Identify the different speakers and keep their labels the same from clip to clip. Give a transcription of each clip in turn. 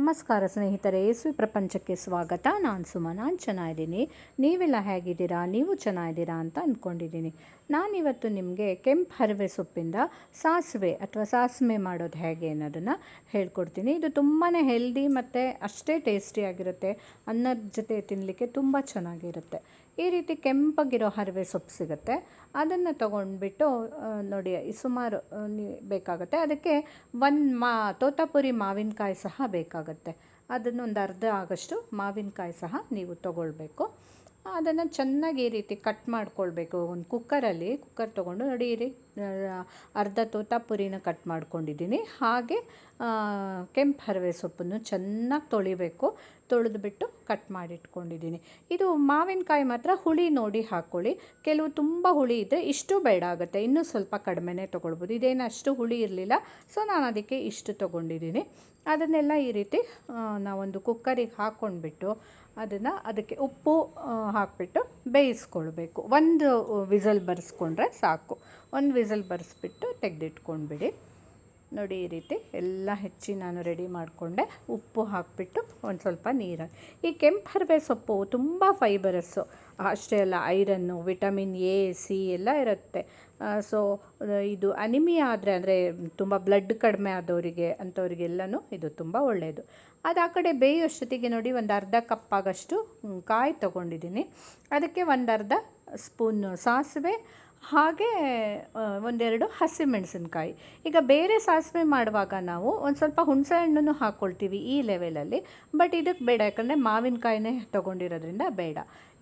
Speaker 1: ನಮಸ್ಕಾರ ಸ್ನೇಹಿತರೆ, ಯೇಸು ಪ್ರಪಂಚಕ್ಕೆ ಸ್ವಾಗತ. ನಾನು ಸುಮ ನಾನು ಚೆನ್ನಾಗಿದ್ದೀನಿ ನೀವೆಲ್ಲ ಹೇಗಿದ್ದೀರಾ? ನೀವು ಚೆನ್ನಾಗಿದ್ದೀರಾ ಅಂತ ಅಂದ್ಕೊಂಡಿದ್ದೀನಿ ನಾನಿವತ್ತು ನಿಮಗೆ ಕೆಂಪು ಹರಿವೆ ಸೊಪ್ಪಿಂದ ಸಾಸಿವೆ ಅಥವಾ ಸಾಸಿವೆ ಮಾಡೋದು ಹೇಗೆ ಅನ್ನೋದನ್ನು ಹೇಳ್ಕೊಡ್ತೀನಿ. ಇದು ತುಂಬಾ ಹೆಲ್ದಿ ಮತ್ತು ಅಷ್ಟೇ ಟೇಸ್ಟಿಯಾಗಿರುತ್ತೆ ಅನ್ನದ ಜೊತೆ ತಿನ್ನಲಿಕ್ಕೆ ತುಂಬ ಚೆನ್ನಾಗಿರುತ್ತೆ. ಈ ರೀತಿ ಕೆಂಪಗಿರೋ ಹರಿವೆ ಸೊಪ್ಪು ಸಿಗುತ್ತೆ. ಅದನ್ನು ತೊಗೊಂಡ್ಬಿಟ್ಟು ನೋಡಿ ಸುಮಾರು ಬೇಕಾಗುತ್ತೆ. ಅದಕ್ಕೆ ಒಂದು ಮಾ, ತೋತಾಪುರಿ ಮಾವಿನಕಾಯಿ ಸಹ ಬೇಕಾಗುತ್ತೆ. ಅದನ್ನೊಂದು ಅರ್ಧ ಆಗಷ್ಟು ಮಾವಿನಕಾಯಿ ಸಹ ನೀವು ತೊಗೊಳ್ಬೇಕು. ಅದನ್ನು ಚೆನ್ನಾಗಿ ಈ ರೀತಿ ಕಟ್ ಮಾಡ್ಕೊಳ್ಬೇಕು. ಒಂದು ಕುಕ್ಕರಲ್ಲಿ ಕುಕ್ಕರ್ ತೊಗೊಂಡು ನೋಡಿ ಅರ್ಧ ಅರ್ಧ ತೋತಾಪುರಿನ ಕಟ್ ಮಾಡ್ಕೊಂಡಿದ್ದೀನಿ. ಹಾಗೆ ಕೆಂಪು ಹರವೆ ಸೊಪ್ಪನ್ನು ಚೆನ್ನಾಗಿ ತೊಳಿಬೇಕು. ತೊಳೆದ್ಬಿಟ್ಟು ಕಟ್ ಮಾಡಿಟ್ಕೊಂಡಿದ್ದೀನಿ. ಇದು ಮಾವಿನಕಾಯಿ ಮಾತ್ರ ಹುಳಿ ನೋಡಿ ಹಾಕ್ಕೊಳ್ಳಿ ಕೆಲವು ತುಂಬ ಹುಳಿ ಇದ್ದರೆ ಇಷ್ಟು ಬೇಡ ಆಗುತ್ತೆ. ಇನ್ನೂ ಸ್ವಲ್ಪ ಕಡಿಮೆನೇ ತೊಗೊಳ್ಬೋದು. ಇದೇನು ಅಷ್ಟು ಹುಳಿ ಇರಲಿಲ್ಲ. ಸೊ, ನಾನು ಅದಕ್ಕೆ ಇಷ್ಟು ತೊಗೊಂಡಿದ್ದೀನಿ. ಅದನ್ನೆಲ್ಲ ಈ ರೀತಿ ನಾವೊಂದು ಕುಕ್ಕರಿಗೆ ಹಾಕ್ಕೊಂಡ್ಬಿಟ್ಟು ಅದನ್ನು ಅದಕ್ಕೆ ಉಪ್ಪು ಹಾಕ್ಬಿಟ್ಟು ಬೇಯಿಸ್ಕೊಳ್ಬೇಕು. ಒಂದು ವಿಸಲ್ ಬರೆಸ್ಕೊಂಡ್ರೆ ಸಾಕು. ಒಂದು ವಿಸಲ್ ಬರೆಸ್ಬಿಟ್ಟು ತೆಗೆದಿಟ್ಕೊಂಡ್ಬಿಡಿ. ನೋಡಿ ಈ ರೀತಿ ಎಲ್ಲ ಹೆಚ್ಚಿ ನಾನು ರೆಡಿ ಮಾಡಿಕೊಂಡೆ. ಉಪ್ಪು ಹಾಕಿಬಿಟ್ಟು ಒಂದು ಸ್ವಲ್ಪ ನೀರು. ಈ ಕೆಂಪು ಹರಿವೆ ಸೊಪ್ಪು ತುಂಬ ಫೈಬರಸ್ಸು ಅಷ್ಟೇ ಅಲ್ಲ ಐರನ್ನು ವಿಟಮಿನ್ ಎ ಸಿ ಎಲ್ಲ ಇರುತ್ತೆ. ಸೊ ಇದು ಅನಿಮಿಯಾ ಆದರೆ ಅಂದರೆ ತುಂಬ ಬ್ಲಡ್ ಕಡಿಮೆ ಆದವರಿಗೆ, ಅಂಥವ್ರಿಗೆಲ್ಲನೂ ಇದು ತುಂಬ ಒಳ್ಳೆಯದು ಅದು ಆ ಕಡೆ ಬೇಯೋಷ್ಟೊತ್ತಿಗೆ ನೋಡಿ ಒಂದು ಅರ್ಧ ಕಪ್ಪಾಗಷ್ಟು ಕಾಯಿ ತೊಗೊಂಡಿದ್ದೀನಿ. ಅದಕ್ಕೆ ಒಂದು ಅರ್ಧ ಸ್ಪೂನ್ ಸಾಸಿವೆ ಹಾಗೆ ಒಂದೆರಡು ಹಸಿಮೆಣಸಿನ್ಕಾಯಿ. ಈಗ ಬೇರೆ ಸಾಸಿವೆ ಮಾಡುವಾಗ ನಾವು ಒಂದು ಸ್ವಲ್ಪ ಹುಣಸೆ ಹಣ್ಣನ್ನು ಹಾಕ್ಕೊಳ್ತೀವಿ ಈ ಲೆವೆಲಲ್ಲಿ ಬಟ್ ಇದಕ್ಕೆ ಬೇಡ, ಯಾಕಂದರೆ ಮಾವಿನಕಾಯಿನೇ ತೊಗೊಂಡಿರೋದ್ರಿಂದ ಬೇಡ.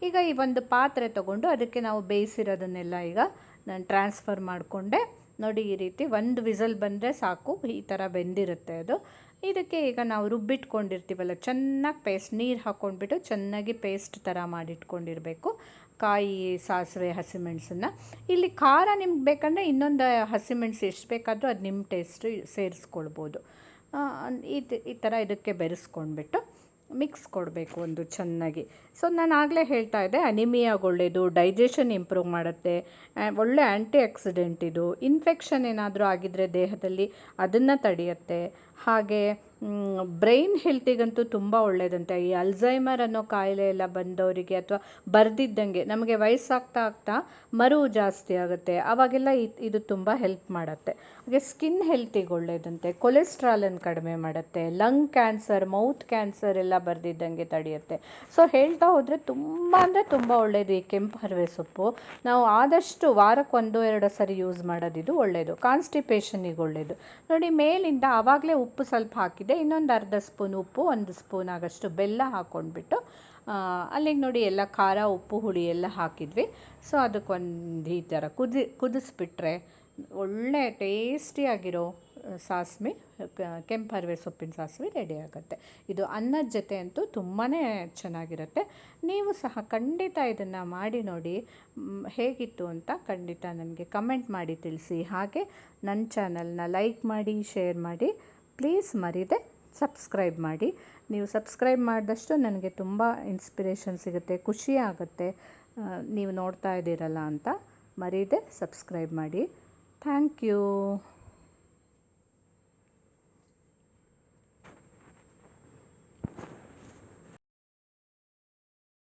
Speaker 1: ಈಗ ಈ ಒಂದು ಪಾತ್ರೆ ತೊಗೊಂಡು ಅದಕ್ಕೆ ನಾವು ಬೇಯಿಸಿರೋದನ್ನೆಲ್ಲ ಈಗ ನಾನು ಟ್ರಾನ್ಸ್ಫರ್ ಮಾಡಿಕೊಂಡೆ. ನೋಡಿ ಈ ರೀತಿ ಒಂದು ವಿಸಲ್ ಬಂದರೆ ಸಾಕು, ಈ ಥರ ಬೆಂದಿರುತ್ತೆ ಅದು. ಇದಕ್ಕೆ ಈಗ ನಾವು ರುಬ್ಬಿಟ್ಕೊಂಡಿರ್ತೀವಲ್ಲ, ಚೆನ್ನಾಗಿ ಪೇಸ್ಟ್ ನೀರು ಹಾಕ್ಕೊಂಡ್ಬಿಟ್ಟು ಚೆನ್ನಾಗಿ ಪೇಸ್ಟ್ ಥರ ಮಾಡಿಟ್ಕೊಂಡಿರಬೇಕು. ಕಾಯಿ, ಸಾಸಿವೆ, ಹಸಿಮೆಣಸನ್ನು. ಇಲ್ಲಿ ಖಾರ ನಿಮ್ಗೆ ಬೇಕಂದರೆ ಇನ್ನೊಂದು ಹಸಿಮೆಣಸು ಎಷ್ಟು ಬೇಕಾದರೂ ಅದು ನಿಮ್ಮ ಟೇಸ್ಟು ಸೇರಿಸ್ಕೊಳ್ಬೋದು. ಈ ಥರ ಇದಕ್ಕೆ ಬೆರೆಸ್ಕೊಂಡ್ಬಿಟ್ಟು ಮಿಕ್ಸ್ ಕೊಡಬೇಕು ಒಂದು ಚೆನ್ನಾಗಿ. ಸೊ ನಾನು ಆಗಲೇ ಹೇಳ್ತಾ ಇದ್ದೆ ಅನಿಮಿಯಾಗ ಒಳ್ಳೆಯದು ಡೈಜೆಷನ್ ಇಂಪ್ರೂವ್ ಮಾಡುತ್ತೆ ಒಳ್ಳೆ ಆ್ಯಂಟಿ ಆಕ್ಸಿಡೆಂಟ್ ಇದು ಇನ್ಫೆಕ್ಷನ್ ಏನಾದರೂ ಆಗಿದ್ದರೆ ದೇಹದಲ್ಲಿ ಅದನ್ನು ತಡೆಯುತ್ತೆ. ಹಾಗೆ ಬ್ರೈನ್ ಹೆಲ್ತಿಗಂತೂ ತುಂಬ ಒಳ್ಳೆಯದಂತೆ ಈ ಅಲ್ಝೈಮರ್ ಅನ್ನೋ ಕಾಯಿಲೆ ಎಲ್ಲ ಬಂದವರಿಗೆ ಅಥವಾ ಬರ್ದಿದ್ದಂಗೆ ನಮಗೆ ವಯಸ್ಸಾಗ್ತಾ ಆಗ್ತಾ ಮರು ಜಾಸ್ತಿ ಆಗುತ್ತೆ. ಆವಾಗೆಲ್ಲ ಇದ್- ತುಂಬ ಹೆಲ್ಪ್ ಮಾಡುತ್ತೆ. ಹಾಗೆ ಸ್ಕಿನ್ ಹೆಲ್ತಿಗೆ ಒಳ್ಳೆಯದಂತೆ ಕೊಲೆಸ್ಟ್ರಾಲನ್ನು ಕಡಿಮೆ ಮಾಡುತ್ತೆ. ಲಂಗ್ ಕ್ಯಾನ್ಸರ್ ಮೌತ್ ಕ್ಯಾನ್ಸರ್ ಎಲ್ಲ ಬರ್ದಿದ್ದಂಗೆ ತಡೆಯುತ್ತೆ. ಸೊ ಹೇಳ್ತಾ ಹೋದರೆ ತುಂಬ ಅಂದರೆ ತುಂಬ ಒಳ್ಳೆಯದು ಈ ಕೆಂಪು ಹರವೆ ಸೊಪ್ಪು. ನಾವು ಆದಷ್ಟು ವಾರಕ್ಕೆ ಒಂದು, ಎರಡು ಸರಿ ಯೂಸ್ ಮಾಡೋದಿದು ಒಳ್ಳೆಯದು ಕಾನ್ಸ್ಟಿಪೇಷನಿಗೆ ಒಳ್ಳೆಯದು ನೋಡಿ ಮೇಲಿಂದ ಆವಾಗಲೇ ಉಪ್ಪು ಸ್ವಲ್ಪ ಹಾಕಿದೆ ಇನ್ನೊಂದು ಅರ್ಧ ಸ್ಪೂನ್ ಉಪ್ಪು, ಒಂದು ಸ್ಪೂನ್ ಆಗಷ್ಟು ಬೆಲ್ಲ ಹಾಕ್ಕೊಂಡ್ಬಿಟ್ಟು ಅಲ್ಲಿಗೆ ನೋಡಿ ಎಲ್ಲ ಖಾರ, ಉಪ್ಪು, ಹುಳಿ ಎಲ್ಲ ಹಾಕಿದ್ವಿ. ಸೊ, ಅದಕ್ಕೊಂದು ಈ ಥರ ಕುದಿ, ಕುದಿಸ್ಬಿಟ್ರೆ ಒಳ್ಳೆ ಟೇಸ್ಟಿಯಾಗಿರೋ ಸಾಸ್ಮಿ ಕೆಂಪು ಹರಿವೆ ಸೊಪ್ಪಿನ ಸಾಸಿವೆ ರೆಡಿ ಆಗುತ್ತೆ. ಇದು ಅನ್ನದ ಜೊತೆ ಅಂತೂ ತುಂಬಾ ಚೆನ್ನಾಗಿರುತ್ತೆ. ನೀವು ಸಹ ಖಂಡಿತ ಇದನ್ನು ಮಾಡಿ ನೋಡಿ ಹೇಗಿತ್ತು ಅಂತ ಖಂಡಿತ ನನಗೆ ಕಮೆಂಟ್ ಮಾಡಿ ತಿಳಿಸಿ. ಹಾಗೆ ನನ್ನ ಚಾನಲ್ನ ಲೈಕ್ ಮಾಡಿ, ಶೇರ್ ಮಾಡಿ. ಪ್ಲೀಸ್ ಮರೀದೆ ಸಬ್ಸ್ಕ್ರೈಬ್ ಮಾಡಿ. ನೀವು ಸಬ್ಸ್ಕ್ರೈಬ್ ಮಾಡಿದಷ್ಟು ನನಗೆ ತುಂಬ ಇನ್ಸ್ಪಿರೇಷನ್ ಸಿಗುತ್ತೆ, ಖುಷಿ ಆಗುತ್ತೆ. ನೀವು ನೋಡ್ತಾ ಇದ್ದೀರಲ್ಲ ಅಂತ ಮರೀದೆ ಸಬ್ಸ್ಕ್ರೈಬ್ ಮಾಡಿ. Thank you.